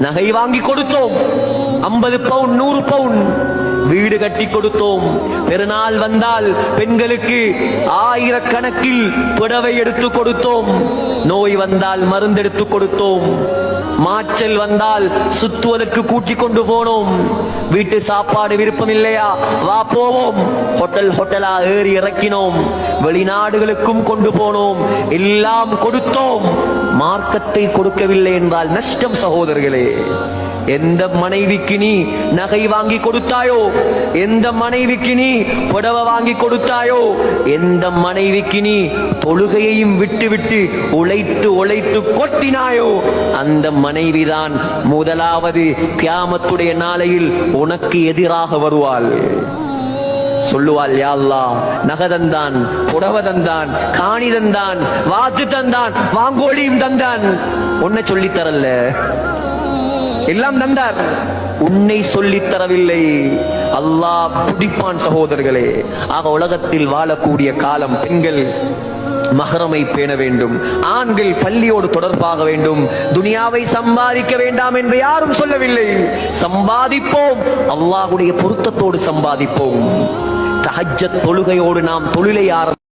நகை வாங்கி கொடுத்தோம். ஐம்பது பவுன் நூறு பவுன். வீடு கட்டி கொடுத்தோம். பெருநாள் வந்தால் பெண்களுக்கு ஆயிரக்கணக்கில் புடவை எடுத்து கொடுத்தோம். நோய் வந்தால் மருந்தெடுத்து கொடுத்தோம். மாச்சல் வந்தால் சுத்துவதற்கு கூட்டிக் கொண்டு போனோம். வீட்டு சாப்பாடு விருப்பம் இல்லையா வா போவோம். ஹோட்டல் ஹோட்டலா ஏறி இறக்கினோம். வெளிநாடுகளுக்கும் கொண்டு போனோம். எல்லாம் கொடுத்தோம். மார்க்கத்தை கொடுக்கவில்லை என்றால் நஷ்டம் சகோதரர்களே. எந்த மனைவிக்கு நீ நகை வாங்கி கொடுத்தாயோ எந்த மனைவிக்கு நீ புடவை வாங்கி கொடுத்தாயோ எந்த மனைவிக்கு நீ தொழுகையையும் விட்டு விட்டு உழைத்து உழைத்து கொட்டினாயோ அந்த மனைவிதான் முதலாவது கியாமத்துடைய நாளையில் உனக்கு எதிராக வருவாள். சொல்லுவாள் யாழ்லா நகதந்தான் நகை தந்தான் புடவை தந்தான் காணி தந்தான் வாத்து தந்தான் வாங்கோழியும் தந்தான். உன்னை சொல்லித்தரல எல்லாம் தந்தார் உன்னை சொல்லித் தரவில்லை. அல்லாஹ் பிடிப்பான் சகோதரர்களே. ஆக உலகத்தில் வாழக்கூடிய காலம் பெண்கள் மகரமை பேண வேண்டும். ஆண்கள் பள்ளியோடு தொடர்பாக வேண்டும். துனியாவை சம்பாதிக்க வேண்டாம் என்று யாரும் சொல்லவில்லை. சம்பாதிப்போம். அல்லாஹுடைய பொருத்தத்தோடு சம்பாதிப்போம். தஹஜ்ஜத் தொழுகையோடு நாம் தொழிலை ஆரம்பி